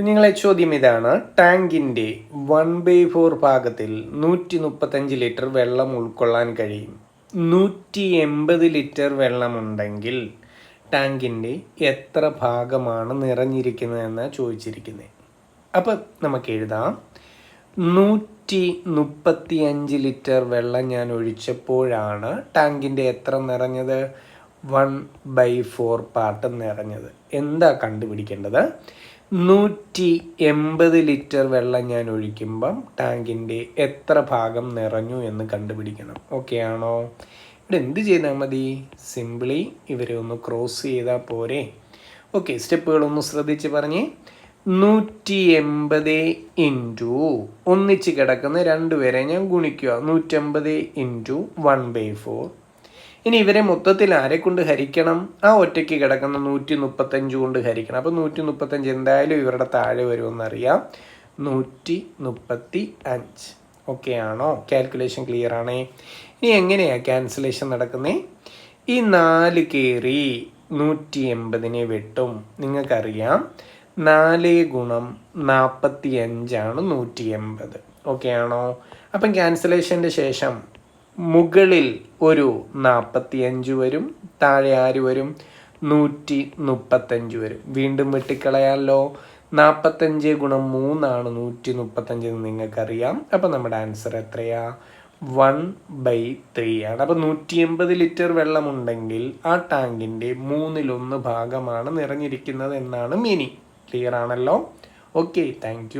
കുഞ്ഞുങ്ങളെ ചോദ്യം ഇതാണ്. ടാങ്കിന്റെ വൺ ബൈ ഫോർ ഭാഗത്തിൽ നൂറ്റി മുപ്പത്തഞ്ച് ലിറ്റർ വെള്ളം ഉൾക്കൊള്ളാൻ കഴിയും. നൂറ്റി എൺപത് ലിറ്റർ വെള്ളമുണ്ടെങ്കിൽ ടാങ്കിന്റെ എത്ര ഭാഗമാണ് നിറഞ്ഞിരിക്കുന്നതെന്ന് ചോദിച്ചിരിക്കുന്നത് അപ്പം നമുക്ക് എഴുതാം. നൂറ്റി മുപ്പത്തി അഞ്ച് ലിറ്റർ വെള്ളം ഞാൻ ഒഴിച്ചപ്പോഴാണ് ടാങ്കിന്റെ എത്ര നിറഞ്ഞത്? വൺ ബൈ ഫോർ പാർട്ട് നിറഞ്ഞത്. എന്താ കണ്ടുപിടിക്കേണ്ടത്? നൂറ്റി എൺപത് ലിറ്റർ വെള്ളം ഞാൻ ഒഴിക്കുമ്പം ടാങ്കിന്റെ എത്ര ഭാഗം നിറഞ്ഞു എന്ന് കണ്ടുപിടിക്കണം. ഓക്കെ ആണോ? ഇവിടെ എന്ത് ചെയ്താൽ മതി? സിംപിളി ഇവരെ ഒന്ന് ക്രോസ് ചെയ്താൽ പോരെ. ഓക്കെ സ്റ്റെപ്പുകളൊന്ന് ശ്രദ്ധിച്ച് പറഞ്ഞേ. നൂറ്റി എൺപത് ഇന്റു ഒന്നിച്ച് കിടക്കുന്ന രണ്ടുപേരെ ഞാൻ ഗുണിക്കുക. നൂറ്റമ്പത് ഇന്റു വൺ ബൈ ഫോർ ഇനി ഇവരെ മൊത്തത്തിൽ ആരെ കൊണ്ട് ഹരിക്കണം? ആ ഒറ്റയ്ക്ക് കിടക്കുന്ന നൂറ്റി മുപ്പത്തഞ്ച് കൊണ്ട് ഹരിക്കണം. അപ്പോൾ നൂറ്റി മുപ്പത്തഞ്ച് എന്തായാലും ഇവരുടെ താഴെ വരുമെന്നറിയാം. നൂറ്റി മുപ്പത്തി അഞ്ച് ഓക്കെ ആണോ? കാൽക്കുലേഷൻ ക്ലിയർ ആണേ. ഇനി എങ്ങനെയാണ് ക്യാൻസലേഷൻ നടക്കുന്നത് ഈ നാല് കയറി നൂറ്റി എൺപതിനെ വെട്ടും. നിങ്ങൾക്കറിയാം. നാല് ഗുണം നാൽപ്പത്തി അഞ്ചാണ് നൂറ്റി എൺപത് ഓക്കെ ആണോ? അപ്പം ക്യാൻസലേഷന്റെ ശേഷം മുകളിൽ ഒരു നാൽപ്പത്തി അഞ്ച് വരും താഴെ ആര് വരും? നൂറ്റി മുപ്പത്തഞ്ച് വരും. വീണ്ടും വെട്ടിക്കളയാമല്ലോ നാൽപ്പത്തഞ്ച് ഗുണം മൂന്നാണ് നൂറ്റി മുപ്പത്തഞ്ച് എന്ന് നിങ്ങൾക്കറിയാം. അപ്പം നമ്മുടെ ആൻസർ എത്രയാ? വൺ ബൈ ത്രീ ആണ്. അപ്പം നൂറ്റി എൺപത് ലിറ്റർ വെള്ളമുണ്ടെങ്കിൽ ആ ടാങ്കിന്റെ മൂന്നിലൊന്ന് ഭാഗമാണ് നിറഞ്ഞിരിക്കുന്നത് എന്നാണ് മീനിങ് ക്ലിയർ ആണല്ലോ? Okay thank